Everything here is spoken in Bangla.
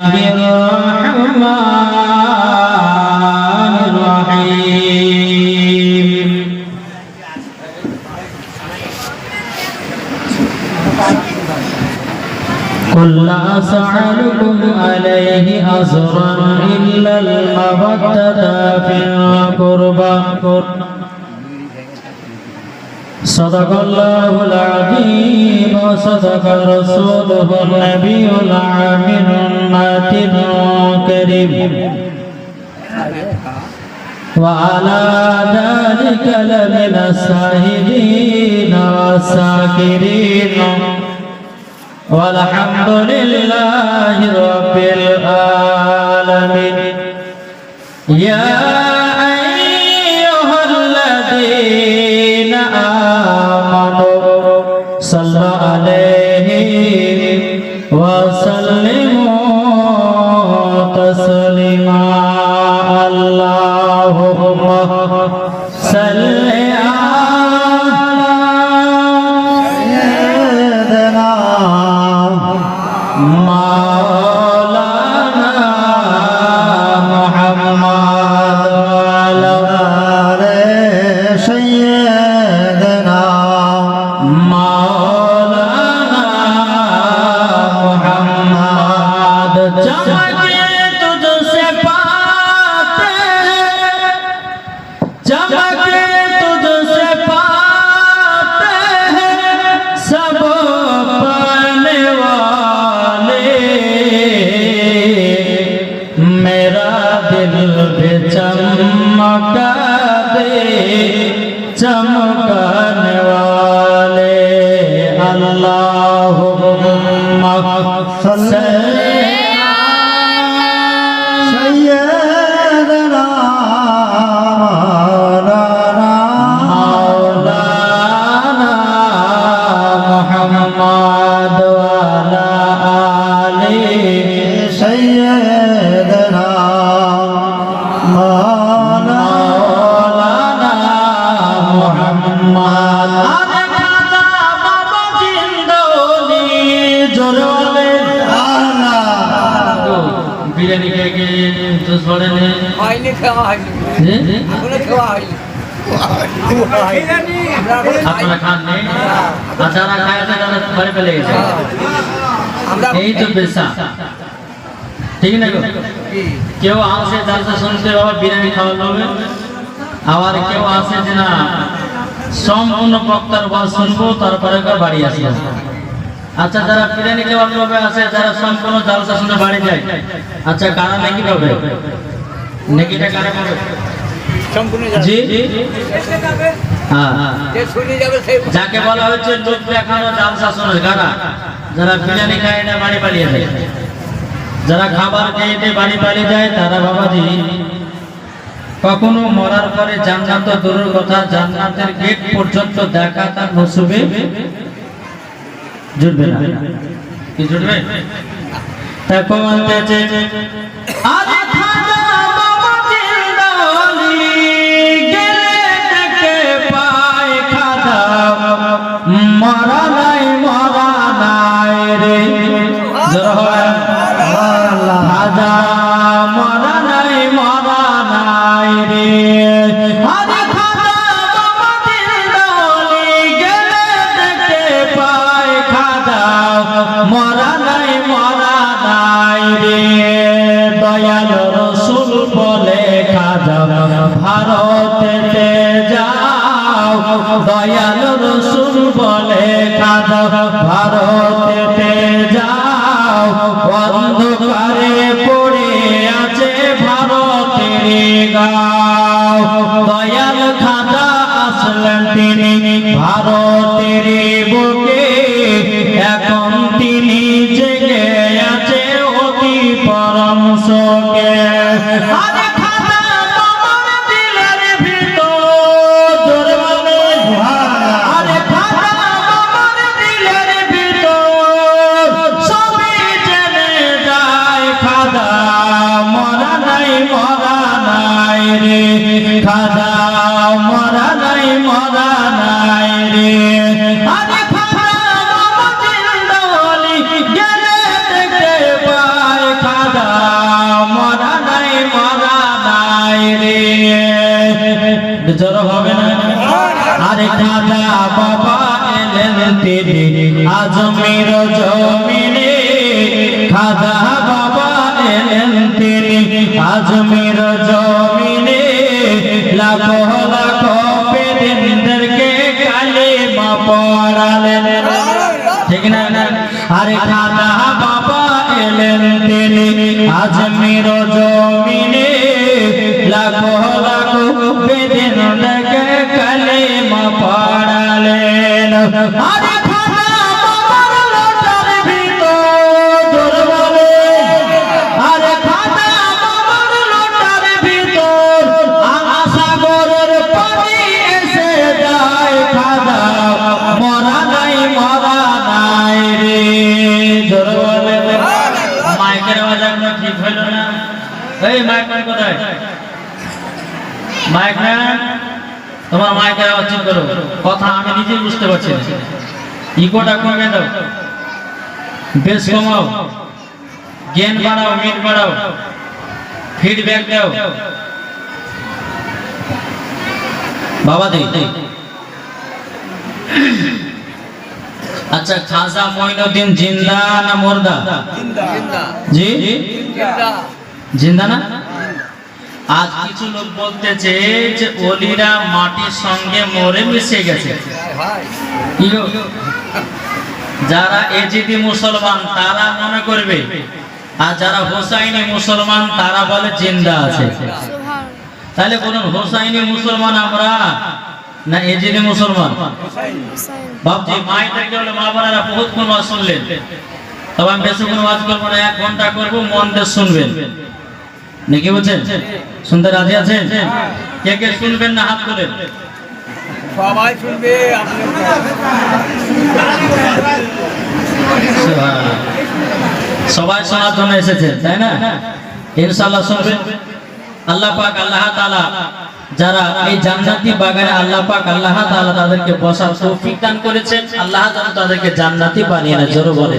الرحمن الرحيم قل لا أسألكم عليه أجرا إلا المودة في القربى صدق الله العظيم وصدق رسوله النبي العامل الماتن الكريم وعلى ذلك لمن الشاهدين والساكرين والحمد لله رب العالمين يا أيها الذين آمنوا صلوا عليه وسلموا मौलाना तुझसे पाते चमके तुझसे पाते सब मेरा दिल भी चमका दे चमका বিরিয়ানি খেয়ে গিয়ে তো সরে নে হয়নি খাওয়া হয়নি এখনও খাওয়া হয়নি আমরা এখনও খাইনি। আপনারা খান নেই আর যারা খায় না তারা বাড়ি পেলে গেছে আমরা এই তো পেশা ঠিক না গো কি? কেউ আসে জালসা শুনতে বাবা বিরিয়ানি খাওয়া হবে আবার কেউ আসে যে না সম্পূর্ণ বক্তার বাস শুনব তারপরে বাড়ি আসি আচ্ছা যারা বিরিয়ানি খাওয়ার লোভে আসে যারা সম্পূর্ণ জালসা শুনে বাড়ি যায়? আচ্ছা কারা নাকি পাবে? নেকিটা কারা পাবে? জি? হ্যাঁ হ্যাঁ। যে শুনে যাবে সেই যাকে বলা হচ্ছে লোক দেখানো জালসা শোনার কারা? যারা বিরিয়ানি খায় না বাড়ি পালিয়ে যায়। যারা খাবার খেয়ে দিয়ে বাড়ি পালিয়ে যায় তারা বাবাজি কখনো মরার পরে জান্নাত দূরের কথা জান্নাতের গেট পর্যন্ত দেখা তার নসিবে জুটবে না। কি পায় খাজা। মরা নাই মরা নাই রে। জোর দয়াল রসুল বলে খাজা ভারতেতে যাও। দয়াল রসুল বলে খাজা ভারতেতে আরে খাজা বাবা এলেন তিনি আজমির জমিনে। খাজা বাবা এলেন তিনি আজমির জমিনে। লাখো লাখো বেদিনদেরকে কালিমা পড়ালেন। ঠিক না? আরে খাজা বাবা এলেন তিনি আজমির জমিনে। লাখো ম্যান কোথায়? মাইক ম্যান তোমার মাইকের আওয়াজ ঠিক করো। কথা আমি নিজে বুঝতে পারছি না। ইকোটা কমে দাও বেশ কমাও। গেন বাড়াও মিট বাড়াও। ফিডব্যাক দাও। বাবা দেই আচ্ছা খাজা মঈনুদ্দিন জিন্দা না মুর্দা? জিন্দা। জি? জিন্দা। জিন্দা না? আজ কিছু লোক বলতেছে যে অলিরা মাটির সঙ্গে মরে মিশে গেছে? যারা এজিদি মুসলমান, তারা মনে করবে। আর যারা হোসাইনি মুসলমান, তারা বলে জিন্দা আছে। তাহলে বলুন, হোসাইনি মুসলমান আমরা না এজিদি মুসলমান? বাপজি মায়েদেরকে বলে, মা বোনেরা বহুত কোন শুনলেন। তবে আমি বেশি কোনো ওয়াজ করব না, এক ঘণ্টা করব, মন দিয়ে শুনবেন। নাকি বলছেন শুনতে রাজি আছেন? কে কে শুনবেন না হাত করে সবাই শুনবে সবাই শোনার জন্য এসেছেন তাই না? ইনশাআল্লাহ শুনবেন। আল্লাহ পাক আল্লাহ তাআলা যারা এই জান্নাতি বাগানে আল্লাহ পাক আল্লাহ তাআলা তাদেরকে বসার তৌফিক দান করেছেন। আল্লাহ যেন তাদেরকে জান্নাতি বানিয়ে না জোরে বলে